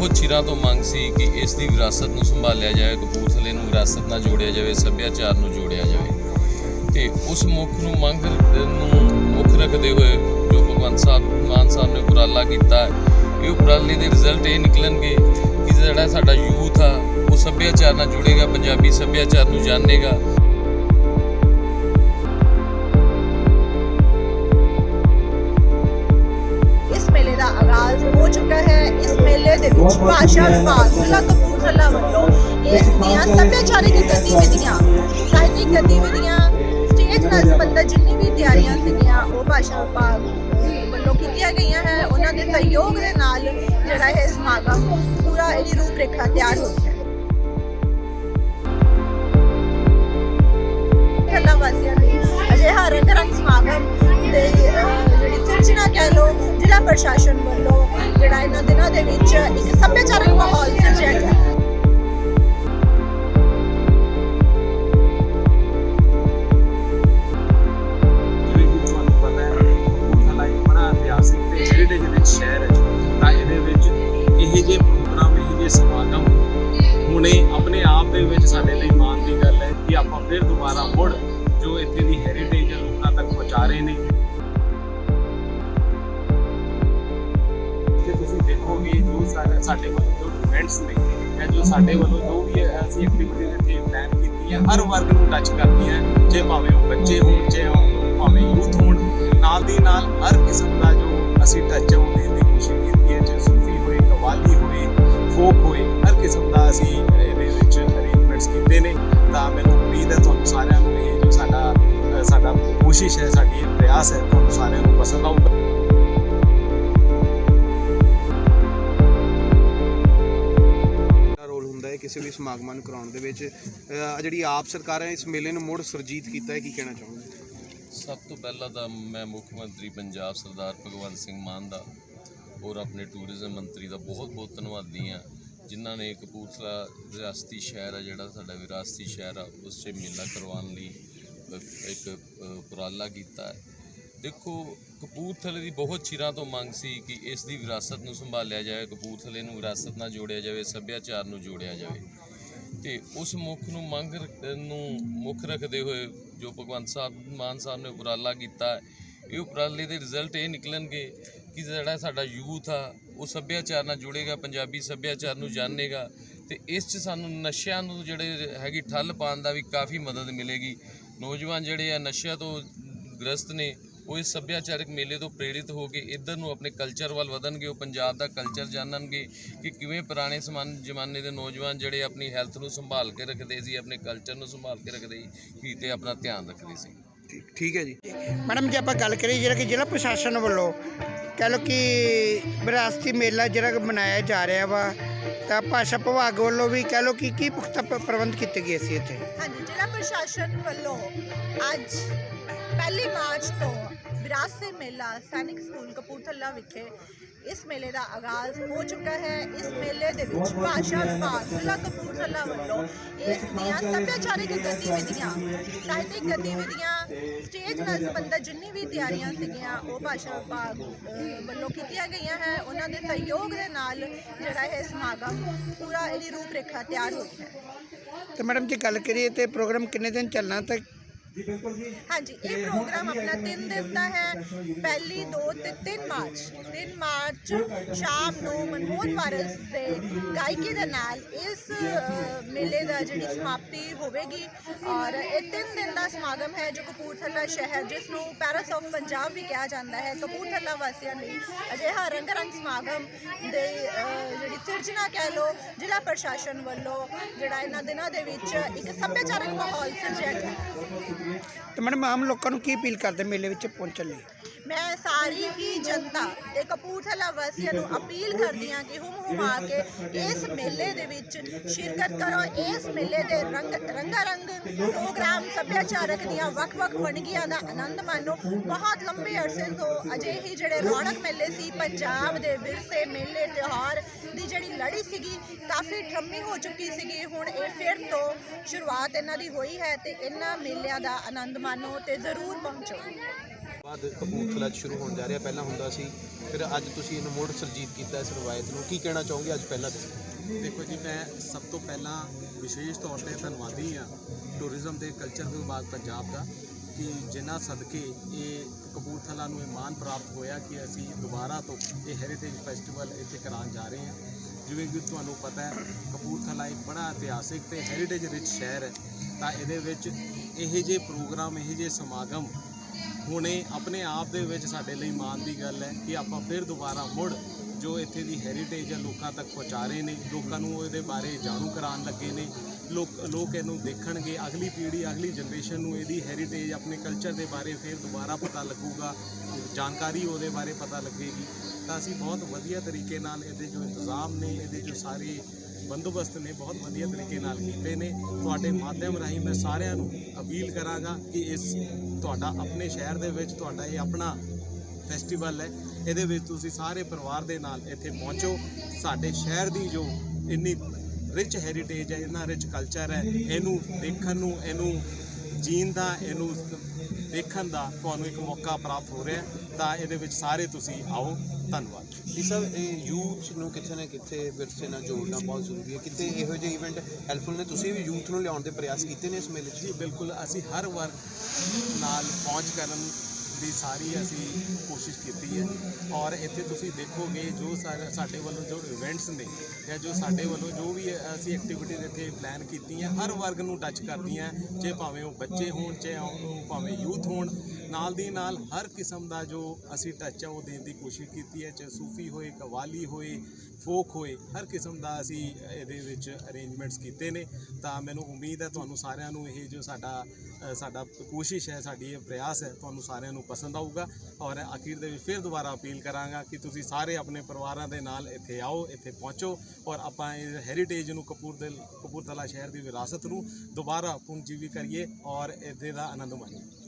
ਬਹੁਤ ਚਿਰਾਂ ਤੋਂ ਮੰਗ ਸੀ ਕਿ ਇਸ ਦੀ ਵਿਰਾਸਤ ਨੂੰ ਸੰਭਾਲਿਆ ਜਾਵੇ ਕਪੂਰਥਲੇ ਨੂੰ ਵਿਰਾਸਤ ਨਾਲ ਜੋੜਿਆ ਜਾਵੇ ਸੱਭਿਆਚਾਰ ਨੂੰ ਜੋੜਿਆ ਜਾਵੇ। ਤੇ ਉਸ ਮੁੱਖ ਨੂੰ ਮੰਗ ਨੂੰ ਮੁੱਖ ਰੱਖਦੇ ਹੋਏ ਜੋ ਭਗਵੰਤ ਸਾਹਿਬ ਮਾਨ ਸਾਹਿਬ ਨੇ ਉਪਰਾਲਾ ਕੀਤਾ ਹੈ, ਇਹ ਉਪਰਾਲੇ ਦੇ ਰਿਜ਼ਲਟ ਇਹ ਨਿਕਲਣਗੇ ਕਿ ਜਿਹੜਾ ਸਾਡਾ ਯੂਥ ਆ ਉਹ ਸੱਭਿਆਚਾਰ ਨਾਲ ਜੁੜੇਗਾ ਪੰਜਾਬੀ ਸੱਭਿਆਚਾਰ ਨੂੰ ਜਾਣੇਗਾ। ਭਾਸ਼ਾ ਵਿਭਾਗ ਜ਼ਿਲ੍ਹਾ ਕਪੂਰਥਲਾ ਵੱਲੋਂ ਇਸ ਦੀਆਂ ਸੱਭਿਆਚਾਰਕ ਗਤੀਵਿਧੀਆਂ ਸਾਹਿਤਿਕ ਗਤੀਵਿਧੀਆਂ ਸਟੇਜ ਨਾਲ ਸੰਬੰਧਿਤ ਜਿੰਨੀ ਵੀ ਤਿਆਰੀਆਂ ਸੀਗੀਆਂ ਉਹ ਭਾਸ਼ਾ ਵਿਭਾਗ ਵੱਲੋਂ ਕੀਤੀਆਂ ਗਈਆਂ ਹੈ। ਉਹਨਾਂ ਦੇ ਸਹਿਯੋਗ ਦੇ ਨਾਲ ਜਿਹੜਾ ਇਹ ਸਮਾਗਮ ਪੂਰਾ ਇਹਦੀ ਰੂਪਰੇਖਾ ਤਿਆਰ ਹੋ ਗਿਆ ਹੈ। ਕਲਾ ਵਾਸੀਆਂ ਲਈ ਅਜਿਹਾ ਰੰਗ ਰੰਗ ਸਮਾਗਮ ਦੇ ਜਿਹੜਾ ਕਹਿ ਲੋ ਜ਼ਿਲ੍ਹਾ ਪ੍ਰਸ਼ਾਸਨ ਵੱਲੋਂ ਜਿਹੜਾ ਇਹਨਾਂ ਦਿਨਾਂ ਦੇ ਵਿੱਚ ਇੱਕ ਸੱਭਿਆਚਾਰਕ ਮਾਹੌਲ ਸਿਰਜਿਆ ਗਿਆ। ਬੜਾ ਇਤਿਹਾਸਿਕ ਹੈਰੀਟੇਜ ਸ਼ਹਿਰ ਹੈ, ਤਾਂ ਇਹਦੇ ਵਿੱਚ ਇਹ ਜਿਹੇ ਪ੍ਰੋਗਰਾਮ, ਇਹ ਜਿਹੇ ਸਮਾਗਮ ਹੁਣੇ ਆਪਣੇ ਆਪ ਦੇ ਵਿੱਚ ਸਾਡੇ ਲਈ ਮਾਣ ਦੀ ਗੱਲ ਹੈ ਕਿ ਆਪਾਂ ਫਿਰ ਦੁਬਾਰਾ ਮੁੜ ਜੋ ਇੱਥੇ ਦੀ ਹੈਰੀਟੇਜ ਲੋਕਾਂ ਤੱਕ ਪਹੁੰਚਾ ਰਹੇ ਨੇ ਕਿ ਜੋ ਸਾਡੇ ਸਾਡੇ ਵੱਲੋਂ ਜੋ ਇਵੈਂਟਸ ਨੇ ਜਾਂ ਜੋ ਸਾਡੇ ਵੱਲੋਂ ਜੋ ਵੀ ਅਸੀਂ ਐਕਟੀਵਿਟੀ ਇੱਥੇ ਪਲਾਨ ਕੀਤੀ ਹੈ ਹਰ ਵਰਗ ਨੂੰ ਟੱਚ ਕਰਦੀਆਂ, ਜੇ ਭਾਵੇਂ ਉਹ ਬੱਚੇ ਹੋਣ, ਜੇ ਉਹ ਭਾਵੇਂ ਯੂਥ ਹੋਣ, ਨਾਲ ਦੀ ਨਾਲ ਹਰ ਕਿਸਮ ਦਾ ਜੋ ਅਸੀਂ ਟੱਚ ਹੋਣ ਦੀ ਕੋਸ਼ਿਸ਼ ਕੀਤੀ ਹੈ ਚਾਹੇ ਸੂਫੀ ਹੋਏ, ਕਵਾਲੀ ਹੋਏ ਫੋਕ ਹੋਏ, ਹਰ ਕਿਸਮ ਦਾ ਅਸੀਂ ਇਹਦੇ ਵਿੱਚ ਅਰੇਂਜਮੈਂਟਸ ਕੀਤੇ ਨੇ। ਤਾਂ ਮੈਨੂੰ ਉਮੀਦ ਹੈ ਤੁਹਾਨੂੰ ਸਾਰਿਆਂ ਨੂੰ ਇਹ ਜੋ ਸਾਡਾ ਸਾਡਾ ਕੋਸ਼ਿਸ਼ ਹੈ, ਸਾਡੀ ਇਹ ਪ੍ਰਯਾਸ ਹੈ, ਤੁਹਾਨੂੰ ਸਾਰਿਆਂ ਨੂੰ ਪਸੰਦ ਆਊਗਾ। ਕਿਸੇ ਵੀ ਸਮਾਗਮਾਂ ਨੂੰ ਕਰਾਉਣ ਦੇ ਵਿੱਚ ਅਹ ਜਿਹੜੀ ਆਪ ਸਰਕਾਰ ਹੈ ਇਸ ਮੇਲੇ ਨੂੰ ਮੁੜ ਸੁਰਜੀਤ ਕੀਤਾ ਹੈ ਕੀ ਕਹਿਣਾ ਚਾਹੋਗੇ? ਸਭ ਤੋਂ ਪਹਿਲਾਂ ਤਾਂ ਮੈਂ ਮੁੱਖ ਮੰਤਰੀ ਪੰਜਾਬ ਸਰਦਾਰ ਭਗਵੰਤ ਸਿੰਘ ਮਾਨ ਦਾ ਔਰ ਆਪਣੇ ਟੂਰਿਜ਼ਮ ਮੰਤਰੀ ਦਾ ਬਹੁਤ ਬਹੁਤ ਧੰਨਵਾਦੀ ਹਾਂ ਜਿਨ੍ਹਾਂ ਨੇ ਕਪੂਰਥਲਾ ਰਿਆਸਤੀ ਸ਼ਹਿਰ ਆ ਜਿਹੜਾ ਸਾਡਾ ਵਿਰਾਸਤੀ ਸ਼ਹਿਰ ਆ ਉਸ 'ਚ ਮੇਲਾ ਕਰਵਾਉਣ ਲਈ ਅ, ਇੱਕ ਅ, ਉਪਰਾਲਾ ਕੀਤਾ ਹੈ। ਦੇਖੋ, ਕਪੂਰਥਲੇ ਦੀ ਬਹੁਤ ਚਿਰਾਂ ਤੋਂ ਮੰਗ ਸੀ ਕਿ ਇਸ ਦੀ ਵਿਰਾਸਤ ਨੂੰ ਸੰਭਾਲਿਆ ਜਾਵੇ, ਕਪੂਰਥਲੇ ਨੂੰ ਵਿਰਾਸਤ ਨਾਲ ਜੋੜਿਆ ਜਾਵੇ, ਸੱਭਿਆਚਾਰ ਨੂੰ ਜੋੜਿਆ ਜਾਵੇ। ਤੇ ਉਸ ਮੁੱਖ ਨੂੰ ਮੰਗ ਨੂੰ ਮੁੱਖ ਰੱਖਦੇ ਹੋਏ ਜੋ ਭਗਵੰਤ ਸਾਹਿਬ, ਮਾਨ ਸਾਹਿਬ ਨੇ ਉਪਰਾਲਾ ਕੀਤਾ, ਇਹ ਉਪਰਾਲੇ ਦੇ ਰਿਜ਼ਲਟ ਇਹ ਨਿਕਲਣਗੇ ਕਿ ਜਿਹੜਾ ਸਾਡਾ ਯੂਥ ਆ, ਉਹ ਸੱਭਿਆਚਾਰ ਨਾਲ ਜੁੜੇਗਾ, ਪੰਜਾਬੀ ਸੱਭਿਆਚਾਰ ਨੂੰ ਜਾਣੇਗਾ ਤੇ ਇਸ 'ਚ ਸਾਨੂੰ ਨਸ਼ਿਆਂ ਨੂੰ ਜਿਹੜੇ ਹੈਗੀ ਠੱਲ ਪਾਉਣ ਦਾ ਵੀ ਕਾਫੀ ਮਦਦ ਮਿਲੇਗੀ। ਨੌਜਵਾਨ ਜਿਹੜੇ ਆ, ਨਸ਼ਿਆਂ ਤੋਂ ਗ੍ਰਸਤ ਨੇ ਉਹ ਇਸ ਸੱਭਿਆਚਾਰਕ ਮੇਲੇ ਤੋਂ ਪ੍ਰੇਰਿਤ ਹੋ ਕੇ ਇੱਧਰ ਨੂੰ ਆਪਣੇ ਕਲਚਰ ਵੱਲ ਵਧਣਗੇ ਉਹ ਪੰਜਾਬ ਦਾ ਕਲਚਰ ਜਾਣਨਗੇ ਕਿ ਕਿਵੇਂ ਪੁਰਾਣੇ ਸਮਾਨ ਜ਼ਮਾਨੇ ਦੇ ਨੌਜਵਾਨ ਜਿਹੜੇ ਆਪਣੀ ਹੈਲਥ ਨੂੰ ਸੰਭਾਲ ਕੇ ਰੱਖਦੇ ਸੀ ਆਪਣੇ ਕਲਚਰ ਨੂੰ ਸੰਭਾਲ ਕੇ ਰੱਖਦੇ ਸੀ ਤੇ ਆਪਣਾ ਧਿਆਨ ਰੱਖਦੇ ਸੀ। ਠੀਕ ਠੀਕ ਹੈ ਜੀ। ਮੈਡਮ ਜੇ ਆਪਾਂ ਗੱਲ ਕਰੀਏ ਜਿਹੜਾ ਕਿ ਜ਼ਿਲ੍ਹਾ ਪ੍ਰਸ਼ਾਸਨ ਵੱਲੋਂ ਕਹਿ ਲਓ ਕਿ ਵਿਰਾਸਤੀ ਮੇਲਾ ਜਿਹੜਾ ਕਿ ਮਨਾਇਆ ਜਾ ਰਿਹਾ ਵਾ ਤਾਂ ਭਾਸ਼ਾ ਵਿਭਾਗ ਵੱਲੋਂ ਵੀ ਕਹਿ ਲਓ ਕਿ ਕੀ ਪੁਖਤਾ ਪ- ਪ੍ਰਬੰਧ ਕੀਤੇ ਗਏ ਸੀ ਇੱਥੇ ਹਾਂਜੀ ਜ਼ਿਲ੍ਹਾ ਪ੍ਰਸ਼ਾਸਨ ਵੱਲੋਂ ਅੱਜ ਪਹਿਲੀ ਮਾਰਚ ਤੋਂ ਵਿਰਾਸਤੀ ਮੇਲਾ ਸੈਨਿਕ ਸਕੂਲ ਕਪੂਰਥਲਾ ਵਿਖੇ ਇਸ ਮੇਲੇ ਦਾ ਆਗਾਜ਼ ਹੋ ਚੁੱਕਾ ਹੈ। ਇਸ ਮੇਲੇ ਦੇ ਵਿੱਚ ਭਾਸ਼ਾ ਵਿਭਾਗ ਜ਼ਿਲ੍ਹਾ ਕਪੂਰਥਲਾ ਵੱਲੋਂ ਇਸ ਦੀਆਂ ਸੱਭਿਆਚਾਰਕ ਗਤੀਵਿਧੀਆਂ ਸਾਹਿਤਿਕ ਗਤੀਵਿਧੀਆਂ ਸਟੇਜ ਨਾਲ ਸੰਬੰਧਿਤ ਜਿੰਨੀ ਵੀ ਤਿਆਰੀਆਂ ਸੀਗੀਆਂ ਉਹ ਭਾਸ਼ਾ ਵਿਭਾਗ ਵੱਲੋਂ ਕੀਤੀਆਂ ਗਈਆਂ ਹੈ। ਉਹਨਾਂ ਦੇ ਸਹਿਯੋਗ ਦੇ ਨਾਲ ਜਿਹੜਾ ਇਹ ਸਮਾਗਮ ਪੂਰਾ ਇਹਦੀ ਰੂਪਰੇਖਾ ਤਿਆਰ ਹੋਈ ਹੈ। ਤੇ ਮੈਡਮ ਜੇ ਗੱਲ ਕਰੀਏ ਤੇ ਪ੍ਰੋਗਰਾਮ ਕਿੰਨੇ ਦਿਨ ਚੱਲਣਾ ਤੇ ਹਾਂਜੀ ਇਹ ਪ੍ਰੋਗਰਾਮ ਆਪਣਾ 3 ਦਿਨ ਦਾ ਹੈ। ਪਹਿਲੀ 2 ਤੇ 3 ਮਾਰਚ। 3 ਮਾਰਚ ਸ਼ਾਮ ਨੂੰ ਮਨਮੋਹਨ ਵਾਰਸ ਦੇ ਗਾਇਕੀ ਦੇ ਨਾਲ ਇਸ ਮੇਲੇ ਦਾ ਜਿਹੜੀ ਸਮਾਪਤੀ ਹੋਵੇਗੀ ਔਰ ਇਹ 3 ਦਿਨ ਦਾ ਸਮਾਗਮ ਹੈ ਜੋ ਕਪੂਰਥਲਾ ਸ਼ਹਿਰ ਜਿਸ ਨੂੰ ਪੈਰਿਸ ਆਫ ਪੰਜਾਬ ਵੀ ਕਿਹਾ ਜਾਂਦਾ ਹੈ। ਕਪੂਰਥਲਾ ਵਾਸੀਆਂ ਲਈ ਅਜਿਹਾ ਰੰਗ ਰੰਗ ਸਮਾਗਮ ਦੇ ਜਿਹੜੀ ਸਿਰਜਣਾ ਕਹਿ ਲੋ ਜ਼ਿਲ੍ਹਾ ਪ੍ਰਸ਼ਾਸਨ ਵੱਲੋਂ ਜਿਹੜਾ ਇਹਨਾਂ ਦਿਨਾਂ ਦੇ ਵਿੱਚ ਇੱਕ ਸੱਭਿਆਚਾਰਕ ਮਾਹੌਲ ਸਿਰਜਿਆ ਗਿਆ। ਤੇ ਮੈਡਮ ਆਮ ਲੋਕਾਂ ਨੂੰ ਕੀ ਅਪੀਲ ਕਰਦੇ ਮੇਲੇ ਵਿੱਚ ਪਹੁੰਚਣ ਲਈ? ਮੈਂ ਸਾਰੀ ਹੀ ਜਨਤਾ ਤੇ ਕਪੂਰਥਲਾ ਵਾਸੀਆਂ ਨੂੰ ਅਪੀਲ ਕਰਦੀ ਹਾਂ ਕਿ ਹੁਮ ਹੁਮਾ ਕੇ ਇਸ ਮੇਲੇ ਦੇ ਵਿੱਚ ਸ਼ਿਰਕਤ ਕਰੋ, ਇਸ ਮੇਲੇ ਦੇ ਰੰਗ ਰੰਗਾ ਰੰਗ ਪ੍ਰੋਗਰਾਮ ਸੱਭਿਆਚਾਰਕ ਦੀਆਂ ਵੱਖ-ਵੱਖ ਵੰਨਗੀਆਂ ਦਾ ਆਨੰਦ ਮਾਣੋ। ਬਹੁਤ ਲੰਬੇ ਅਰਸੇ ਤੋਂ ਅਜਿਹੀ ਜਿਹੜੇ ਰੌਣਕ ਮੇਲੇ ਸੀ, ਪੰਜਾਬ ਦੇ ਵਿਰਸੇ ਮੇਲੇ ਤਿਉਹਾਰ ਦੀ ਜਿਹੜੀ ਲੜੀ ਸੀਗੀ, ਕਾਫੀ ਠੰਮੀ ਹੋ ਚੁੱਕੀ ਸੀਗੀ। ਹੁਣ ਇਹ ਫਿਰ ਤੋਂ ਸ਼ੁਰੂਆਤ ਇਹਨਾਂ ਦੀ ਹੋਈ ਹੈ ਤੇ ਇਹਨਾਂ ਮੇਲਿਆਂ ਦਾ ਆਨੰਦ ਮਾਣੋ ਤੇ ਜ਼ਰੂਰ ਪਹੁੰਚੋ। ਬਾਅਦ ਕਪੂਰਥਲਾ 'ਚ ਸ਼ੁਰੂ ਹੋਣ ਜਾ ਰਿਹਾ। ਪਹਿਲਾਂ ਹੁੰਦਾ ਸੀ, ਫਿਰ ਅੱਜ ਤੁਸੀਂ ਇਹਨੂੰ ਮੁੜ ਸਰਜੀਤ ਕੀਤਾ ਇਸ ਰਵਾਇਤ ਨੂੰ। ਕੀ ਕਹਿਣਾ ਚਾਹੋਗੇ ਅੱਜ ਪਹਿਲਾਂ ਤੁਸੀਂ? ਦੇਖੋ ਜੀ, ਮੈਂ ਸਭ ਤੋਂ ਪਹਿਲਾਂ ਵਿਸ਼ੇਸ਼ ਤੌਰ ਤੇ ਧੰਨਵਾਦੀ ਹਾਂ ਟੂਰਿਜ਼ਮ ਤੇ ਕਲਚਰ ਵਿਭਾਗ ਪੰਜਾਬ ਦਾ ਕਿ ਜਿਨ੍ਹਾਂ ਸਦਕੇ ਇਹ ਕਪੂਰਥਲਾ ਨੂੰ ਇਹ ਮਾਣ ਪ੍ਰਾਪਤ ਹੋਇਆ ਕਿ ਅਸੀਂ ਦੁਬਾਰਾ ਤੋਂ ਇਹ ਹੈਰੀਟੇਜ ਫੈਸਟੀਵਲ ਇੱਥੇ ਕਰਾਉਣ ਜਾ ਰਹੇ ਹਾਂ। ਜਿਵੇਂ ਕਿ ਤੁਹਾਨੂੰ ਪਤਾ ਹੈ, ਕਪੂਰਥਲਾ ਇੱਕ ਬੜਾ ਇਤਿਹਾਸਿਕ ਤੇ ਹੈਰੀਟੇਜ ਰਿਚ ਸ਼ਹਿਰ ਹੈ। ਤਾਂ ਇਹਦੇ ਵਿੱਚ ਇਹੋ ਜਿਹੇ ਪ੍ਰੋਗਰਾਮ, ਇਹੋ ਜਿਹੇ ਸਮਾਗਮ ਹੁਣੇ ਆਪਣੇ ਆਪ ਦੇ ਵਿੱਚ ਸਾਡੇ ਲਈ ਮਾਣ ਦੀ ਗੱਲ ਹੈ ਕਿ ਆਪਾਂ ਫਿਰ ਦੁਬਾਰਾ ਮੁੜ ਜੋ ਇੱਥੇ ਦੀ ਹੈਰੀਟੇਜ ਹੈ ਲੋਕਾਂ ਤੱਕ ਪਹੁੰਚਾ ਰਹੇ ਨੇ, ਲੋਕਾਂ ਨੂੰ ਇਹਦੇ ਬਾਰੇ ਜਾਣੂ ਕਰਾਉਣ ਲੱਗੇ ਨੇ, ਲੋਕ ਲੋਕ ਇਹਨੂੰ ਦੇਖਣਗੇ, ਅਗਲੀ ਪੀੜ੍ਹੀ, ਅਗਲੀ ਜਨਰੇਸ਼ਨ ਨੂੰ ਇਹਦੀ ਹੈਰੀਟੇਜ ਆਪਣੇ ਕਲਚਰ ਦੇ ਬਾਰੇ ਫਿਰ ਦੁਬਾਰਾ ਪਤਾ ਲੱਗੂਗਾ, ਜਾਣਕਾਰੀ ਉਹਦੇ ਬਾਰੇ ਪਤਾ ਲੱਗੇਗੀ। ਤਾਂ ਅਸੀਂ ਬਹੁਤ ਵਧੀਆ ਤਰੀਕੇ ਨਾਲ ਇਹਦੇ ਜੋ ਇੰਤਜ਼ਾਮ ਨੇ, ਇਹਦੇ ਜੋ ਸਾਰੇ ਬੰਦੋਬਸਤ ਨੇ ਬਹੁਤ ਵਧੀਆ ਤਰੀਕੇ ਨਾਲ ਕੀਤੇ ਨੇ। ਤੁਹਾਡੇ ਮਾਧਿਅਮ ਰਾਹੀਂ ਮੈਂ ਸਾਰਿਆਂ ਨੂੰ ਅਪੀਲ ਕਰਾਂਗਾ ਕਿ ਇਸ ਤੁਹਾਡਾ ਆਪਣੇ ਸ਼ਹਿਰ ਦੇ ਵਿੱਚ ਤੁਹਾਡਾ ਇਹ ਆਪਣਾ ਫੈਸਟੀਵਲ ਹੈ। ਇਹਦੇ ਵਿੱਚ ਤੁਸੀਂ ਸਾਰੇ ਪਰਿਵਾਰ ਦੇ ਨਾਲ ਇੱਥੇ ਪਹੁੰਚੋ। ਸਾਡੇ ਸ਼ਹਿਰ ਦੀ ਜੋ ਇੰਨੀ ਰਿਚ ਹੈਰੀਟੇਜ ਹੈ, ਇੰਨਾ ਰਿਚ ਕਲਚਰ ਹੈ, ਇਹਨੂੰ ਦੇਖਣ ਨੂੰ, ਇਹਨੂੰ ਜੀਣ ਦਾ, ਇਹਨੂੰ ਦੇਖਣ ਦਾ ਤੁਹਾਨੂੰ ਇੱਕ ਮੌਕਾ ਪ੍ਰਾਪਤ ਹੋ ਰਿਹਾ ਤਾਂ ਇਹਦੇ ਵਿੱਚ ਸਾਰੇ ਤੁਸੀਂ ਆਓ। ਧੰਨਵਾਦ। ਜੀ ਸਰ, ਇਹ ਯੂਥ ਨੂੰ ਕਿੱਥੇ ਨਾ ਕਿੱਥੇ ਵਿਰਸੇ ਨਾਲ ਜੋੜਨਾ ਬਹੁਤ ਜ਼ਰੂਰੀ ਹੈ। ਕਿਤੇ ਇਹੋ ਜਿਹੇ ਇਵੈਂਟ ਹੈਲਪਫੁਲ ਨੇ? ਤੁਸੀਂ ਵੀ ਯੂਥ ਨੂੰ ਲਿਆਉਣ ਦੇ ਪ੍ਰਯਾਸ ਕੀਤੇ ਨੇ ਇਸ ਮੇਲੇ 'ਚ? ਜੀ, ਬਿਲਕੁਲ। ਅਸੀਂ ਹਰ ਵਰਗ ਨਾਲ ਪਹੁੰਚ ਕਰਨ ਦੀ ਸਾਰੀ ਅਸੀਂ ਕੋਸ਼ਿਸ਼ ਕੀਤੀ ਹੈ। ਔਰ ਇੱਥੇ ਤੁਸੀਂ ਦੇਖੋਗੇ ਜੋ ਸਾਡੇ ਵੱਲੋਂ ਜੋ ਇਵੈਂਟਸ ਨੇ ਜਾਂ ਜੋ ਸਾਡੇ ਵੱਲੋਂ ਜੋ ਵੀ ਅਸੀਂ ਐਕਟੀਵਿਟੀਜ਼ ਇੱਥੇ ਪਲਾਨ ਕੀਤੀਆਂ, ਹਰ ਵਰਗ ਨੂੰ ਟੱਚ ਕਰਦੀਆਂ। ਜੇ ਭਾਵੇਂ ਉਹ ਬੱਚੇ ਹੋਣ, ਚਾਹੇ ਉਹ ਭਾਵੇਂ ਯੂਥ ਹੋਣ ਨਾਲ ਦੀ ਨਾਲ ਹਰ ਕਿਸਮ ਦਾ ਜੋ ਅਸੀਂ ਟੱਚ ਹੈ ਉਹ ਦੇਣ ਦੀ ਕੋਸ਼ਿਸ਼ ਕੀਤੀ ਹੈ, ਚਾਹੇ ਸੂਫੀ ਹੋਏ, ਕਵਾਲੀ ਹੋਏ, ਫੋਕ ਹੋਏ, ਹਰ ਕਿਸਮ ਦਾ ਅਸੀਂ ਇਹਦੇ ਵਿੱਚ ਅਰੇਂਜਮੈਂਟਸ ਕੀਤੇ ਨੇ। ਤਾਂ ਮੈਨੂੰ ਉਮੀਦ ਹੈ ਤੁਹਾਨੂੰ ਸਾਰਿਆਂ ਨੂੰ ਇਹ ਜੋ ਸਾਡਾ ਸਾਡਾ ਕੋਸ਼ਿਸ਼ ਹੈ, ਸਾਡੀ ਇਹ ਪ੍ਰਯਾਸ ਹੈ, ਤੁਹਾਨੂੰ ਸਾਰਿਆਂ ਨੂੰ ਪਸੰਦ ਆਊਗਾ। ਔਰ ਅਖੀਰ ਦੇ ਵਿੱਚ ਫਿਰ ਦੁਬਾਰਾ ਅਪੀਲ ਕਰਾਂਗਾ ਕਿ ਤੁਸੀਂ ਸਾਰੇ ਆਪਣੇ ਪਰਿਵਾਰਾਂ ਦੇ ਨਾਲ ਇੱਥੇ ਆਓ, ਇੱਥੇ ਪਹੁੰਚੋ। ਔਰ ਆਪਾਂ ਇਹ ਹੈਰੀਟੇਜ ਨੂੰ ਕਪੂਰਦਲ ਕਪੂਰਥਲਾ ਸ਼ਹਿਰ ਦੀ ਵਿਰਾਸਤ ਨੂੰ ਦੁਬਾਰਾ ਪੁਨਜੀਵੀ ਕਰੀਏ ਔਰ ਇਹਦੇ ਦਾ ਆਨੰਦ ਮਾਣੀਏ।